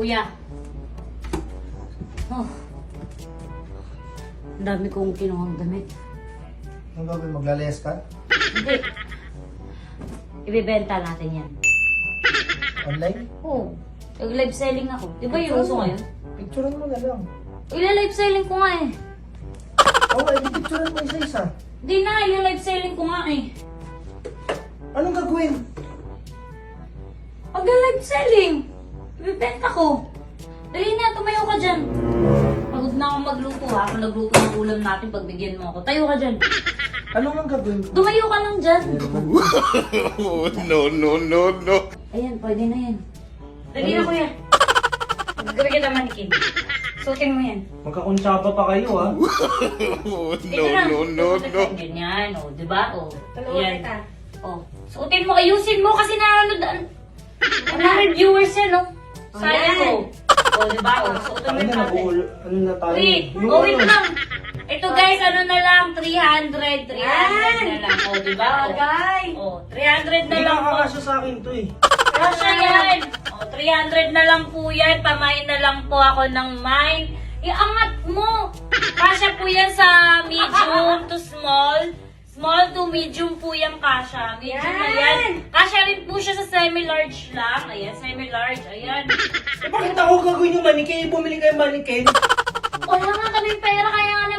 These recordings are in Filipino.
Kuya. Oh. Ang dami kong kinuhang damit. Ang gagawin, maglalayas ka? Hindi. Ibebenta natin yan. Online? Oo. Nag-live selling ako. Di ba yung uso ngayon? Picturean mo na lang. Ila-live selling ko nga eh. Oo, oh, picturean mo isa-isa. Di na, ila-live selling ko nga eh. Anong gagawin? Pag-live selling. Ibebenta ko. Dali na, tumayo ka dyan. Pagod na akong magluto ha. Kung nagluto ng ulam natin, pagbigyan mo ako. Tayo ka dyan. Anong ang gagawin ko? Tumayo ka lang dyan. Oh, no, no, no, no. Ayan, pwede na yan. Dali na kuya. Gawin kita manikin. Suotin mo yan. Magkakuntsaba pa kayo, ha? Oh, no, na. no, no, no. Ganyan, o. Oh, diba? O. Tulungan Ayan. kita. O. Suotin mo. Ayusin mo kasi nanonood. Ang ang viewers yan, o. Sayang Ayan. ko. O, diba? O. Suotin mo Ano yung na. Ano na tayo? Wait, Yung oh, wait ano? lang. Ito guys, ano na lang, 300, 300 na lang. O, di ba? O, Bagay. oh, 300 na Hindi lang po. nakakasya sa akin to, eh. Kasha yan. O, 300 na lang po yan. Pamain na lang po ako ng mine. Iangat mo. Kasha po yan sa medium to small. Small to medium po yan, Kasha. Medium na yan. Yan. Kasha rin po siya sa semi-large lang. Ayan, semi-large. Ayan. Eh, bakit ako gagawin yung manikin? Bumili kayo manikin? Wala nga kami pera, kaya nga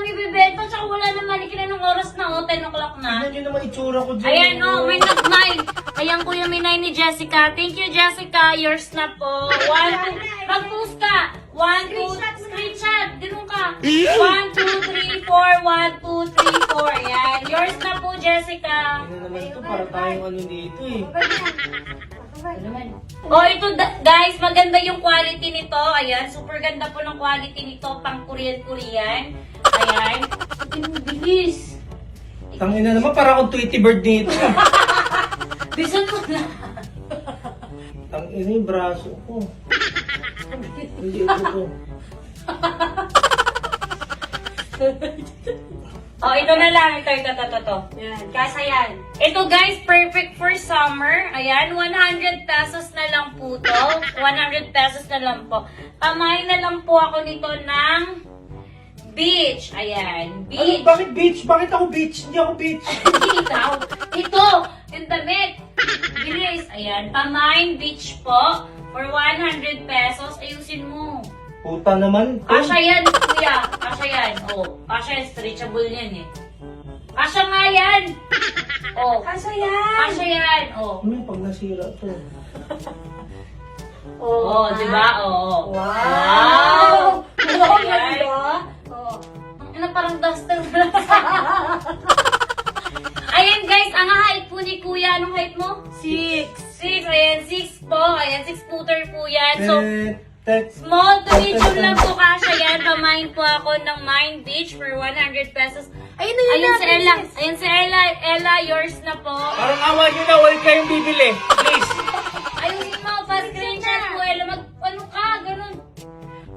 Tsaka wala naman, ikinanong oras na, o, 10 o'clock na. Tignan nyo naman itsura ko dyan. Ayan, oh, may nag-mine. Ayan, Kuya Minay ni Jessica. Thank you, Jessica. Yours na po. One, two, pag-post ka. One, two, screenshot. Ganun ka. One, two, three, four. One, two, three, four. Ayan. Yours na po, Jessica. Ano naman ito? Para tayong ano dito, eh. Oh, ito guys, maganda yung quality nito. Ayan, super ganda po ng quality nito. Pang Korean-Korean. Ayan. Bilis. Tangina naman, para akong Tweety Bird dito. Bisan mo na. Tangina yung braso ko. Hindi ito to. Oh, ito na lang. Ito, ito, ito, ito. ito. Yan. Kasa yan. Ito guys, perfect for summer. Ayan, 100 pesos na lang po to. 100 pesos na lang po. Pamain na lang po ako nito ng beach. Ayan, Ano, beach. bakit beach? Bakit ako beach? Hindi ako beach. Ikaw. Ito, yung damit. Bilis. Ayan, pamain beach po. For 100 pesos, ayusin mo. Puta naman. Kasha yan, kuya. Kasha yan. Oh, kasha yan. Stretchable yan eh. Kasha nga yan. Oh, Kasa yan. kasha yan. Oh. Ano yung pag nasira to? Oo, oh, di ba? Oo. Wow! Wow! Wow! Ayan. Oo. Ano parang duster lang. Ayan guys, ang height po ni Kuya, anong height mo? Six. Six, ayan, six po. Ayan, six footer po yan. So, Eh. Small to medium lang po kasha yan. Pamain po ako ng Mind Beach for 100 pesos. Ayun na yun Ayun si Ella. Ayun si Ella. Ella, yours na po. Parang awa nyo na, huwag kayong bibili. Please. Ayun mo, pa-screenshot po. Ella, mag, ano ka, ganun.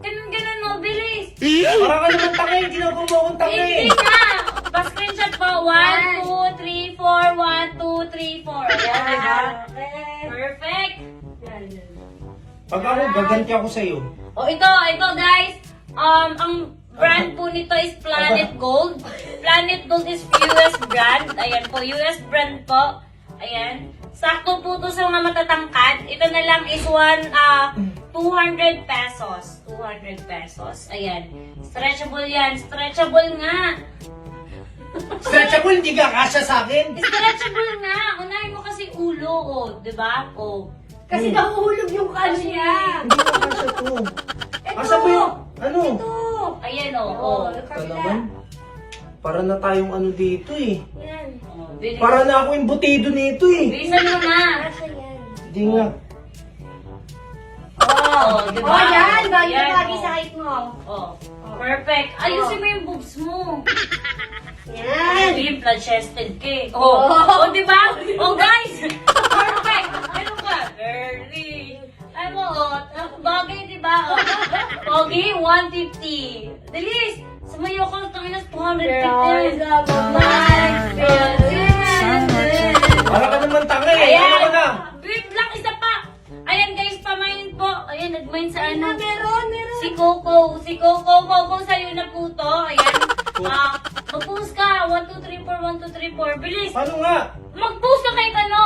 Ganun, ganun, no, bilis. Parang ka naman tangay. Ginagawa mo akong tangay. Hindi na! Pa-screenshot po. 1, 2, 3, 4, 1, 2, 3, 4. Ayan, diba? Perfect. Pag ako, gaganti ako sa'yo. O, ito, ito guys. Um, ang brand po nito is Planet Gold. Planet Gold is US brand. Ayan po, US brand po. Ayan. Sakto po to sa mga matatangkad. Ito na lang is one, ah, 200 pesos. 200 pesos. Ayan. Stretchable yan. Stretchable nga. Stretchable, hindi ka kasya sa akin. Stretchable nga. Unahin mo kasi ulo, o. di ba? Kasi nahuhulog yung kanya. Hindi ka kasya to. Ito. Asa ba yung, ano? Ito. Ayan, o. Oo, o. yung Ito kabila. naman. Para na tayong ano dito eh. Yan. O, bilis. Para na ako yung butido nito eh. Bilisan mo na. Kasa yan. Hindi nga. Oh, di ba? Oh, yan. Bagay Yan, na bagay oh. sa height mo. Oh, perfect. Ayusin mo yung boobs mo. Yan. Hindi, flat-chested ka eh. Oh, oh, di ba? Oh, guys! Pogi, 150. Dalis! Sumayo ko, tangin na 250. Para ka naman tangay eh. Ayan. Ano ka na? Wait lang, isa pa. Ayan guys, pamainin po. Ayan, nag kumain sa ano. na, meron, meron. Si Coco. Si Coco. Coco, sa'yo na po to. Ayan. Ah, mag-post ka. 1, 2, 3, 4, 1, 2, 3, 4. Bilis. Paano nga? Mag-post ka kahit ano.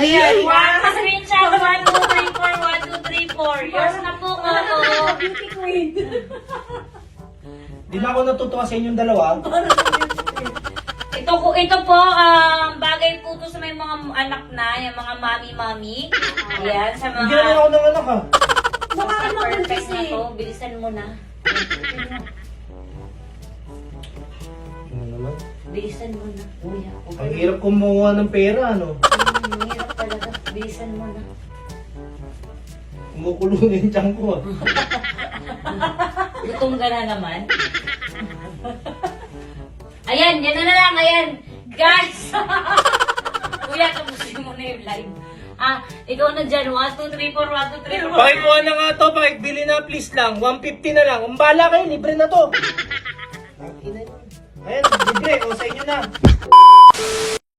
Ayan. One, screenshot. 1, 2, 3, 4, 1, 2, 3, 4. Yours na po, Coco. Beauty queen. Di na ako natutuwa sa inyong dalawa. Ito ko ito po um, bagay po to sa may mga anak na, yung mga mami-mami. Ayan, sa mga Hindi naman ako ng anak ha. Baka ka perfect mabuntis na eh. to. Bilisan mo na. Ano naman? Bilisan mo na, kuya. Ang hirap kumuha ng pera, ano? Hmm, Mahirap talaga. Bilisan mo na. Kumukulo na yung tiyan ko ah. Gutom ka na naman. Ayan, yan na na lang. Ayan. Guys! Kuya, tapusin mo na yung live. Ah, ikaw na dyan. 1, 2, 3, 4, 1, 2, 3, 4. Pakikuha na nga to, pakibili na please lang. 150 na lang. Ang bala kayo, libre na to. Ayan, libre. O sa inyo na.